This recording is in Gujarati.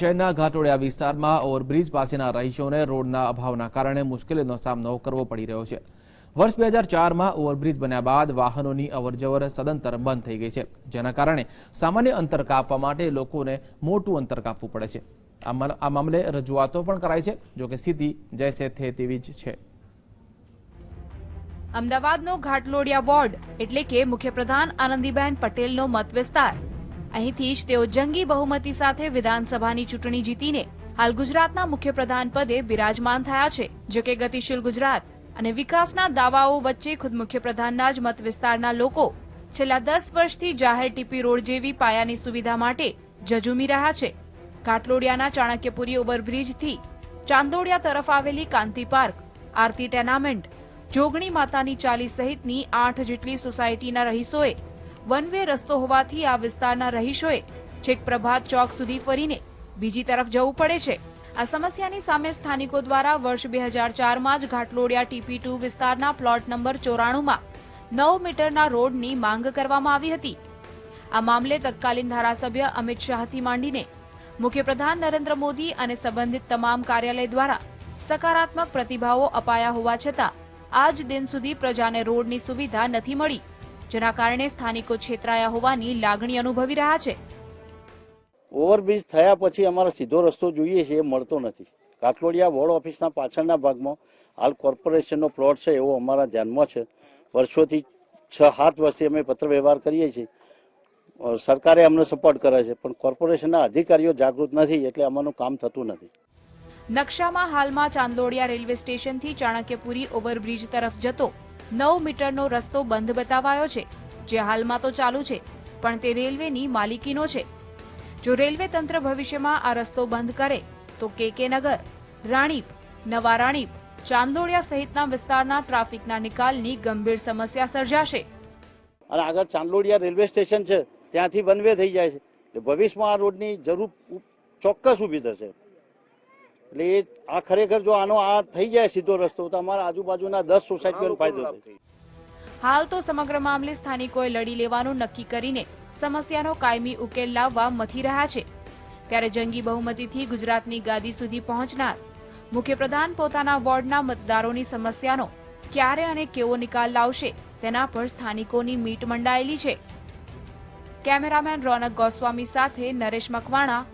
શહેરના ઘાટોડિયા વિસ્તારમાં ઓવરબ્રિજ પાસેના રહીશોને રોડના અભાવના કારણે મુશ્કેલીનો સામનો કરવો પડી રહ્યો છે. વર્ષ બે હજાર ચારમાં ઓવરબ્રિજ બન્યા બાદ વાહનોની અવરજવર સદંતર બંધ થઈ ગઈ છે, જેના કારણે સામાન્ય અંતર કાપવા માટે લોકોને મોટું અંતર કાપવું પડે છે. આ મામલે રજૂઆતો પણ કરાઈ છે જોકે સ્થિતિ જૈસે થે તેવી જ છે. અમદાવાદનો ઘાટલોડિયા વોર્ડ એટલે કે મુખ્યપ્રધાન આનંદીબેન પટેલનો મત વિસ્તાર અહીંથી જ તેઓ જંગી બહુમતી સાથે વિધાનસભાની ચૂંટણી જીતીને હાલ ગુજરાતના મુખ્યપ્રધાન પદે બિરાજમાન થયા છે, જો કે ગતિશીલ ગુજરાત અને વિકાસના દાવાઓ વચ્ચે ખુદ મુખ્યપ્રધાનના જ મત વિસ્તારના લોકો છેલ્લા દસ વર્ષથી જાહેર ટીપી રોડ જેવી પાયાની સુવિધા માટે જજુમી રહ્યા છે. ઘાટલોડિયાના ચાણક્યપુરી ઓવરબ્રિજથી ચાંદોડિયા તરફ આવેલી કાંતિ પાર્ક, આરતી ટેનામેન્ટ, જોગણી માતાની ચાલી સહિતની આઠ જેટલી સોસાયટીના રહીશોએ વન વે રસ્તો હોવાથી આ વિસ્તારના રહીશોએ છેક પ્રભાત ચોક સુધી ફરીને બીજી તરફ જવું પડે છે. આ સમસ્યાની સામે સ્થાનિકો દ્વારા વર્ષ બે હજાર ચારમાં જ ઘાટલોડિયા ટીપી ટુ વિસ્તારના પ્લોટ નંબર ચોરાણુંમાં નવ મીટરના રોડની માંગ કરવામાં આવી હતી. આ મામલે તત્કાલીન ધારાસભ્ય અમિત શાહથી માંડીને મુખ્યપ્રધાન નરેન્દ્ર મોદી અને સંબંધિત તમામ કાર્યાલય દ્વારા સકારાત્મક પ્રતિભાવો અપાયા હોવા છતાં, આજ દિન સુધી પ્રજાને રોડની સુવિધા નથી મળી. જેના કારણે સ્થાનિકો છેતરાયા હોવાની લાગણી અનુભવી રહ્યા છે. ઓવરબ્રિજ થયા પછી અમારો સીધો રસ્તો જોઈએ છે એ મળતો નથી. કાટલોડિયા વોર્ડ ઓફિસના પાછળના ભાગમાં હાલ કોર્પોરેશનનો પ્લોટ છે એવો અમારા ધ્યાનમાં છે. વર્ષોથી છ સાત વર્ષથી અમે પત્ર વ્યવહાર કરીએ છીએ. સરકારે અમને સપોર્ટ કરે છે પણ કોર્પોરેશનના અધિકારીઓ જાગૃત નથી એટલે અમારું કામ થતું નથી. નકશામાં હાલમાં ચાંદોડિયા રેલવે સ્ટેશનથી ચાણક્યપુરી ઓવરબ્રિજ તરફ જતો. નવ મીટરનો રસ્તો બંધ બતાવાયો છે, જે હાલમાં તો ચાલુ છે, પણ તે રેલવેની માલિકીનો છે. જો રેલવે તંત્ર ભવિષ્યમાં આ રસ્તો બંધ કરે, તો કેકે નગર, રાણીપ, નવા રાણીપ, ચાંદોડિયા સહિતના વિસ્તારના ટ્રાફિકના નિકાલની ગંભીર સમસ્યા સર્જાશે. અને આગળ ચાંદલોડિયા રેલવે સ્ટેશન છે, ત્યાંથી વન વે થઈ જાય છે. ભવિષ્યમાં આ રોડની જરૂર ચોક્કસ ઊભી થશે. એટલે એ આ ખરેખર જો આનો આ થઈ જાય સીધો રસ્તો તો અમારા આજુબાજુના દસ સોસાયટીઓને ફાયદો થાય. હાલ તો સમગ્ર મામલે સ્થાનિકોએ લડી લેવાનું નક્કી કરીને સમસ્યાનો કાયમી ઉકેલ લાવવા મથી રહ્યા છે. ત્યારે જંગી બહુમતીથી ગુજરાતની ગાદી સુધી પહોંચનાર મુખ્યપ્રધાન પોતાના વોર્ડના મતદારોની સમસ્યાનો ક્યારે અને કેવો નિકાલ લાવશે તેના પર સ્થાનિકોની મીટ મંડાયેલી છે. કેમેરામેન રોનક ગોસ્વામી સાથે નરેશ મકવાણા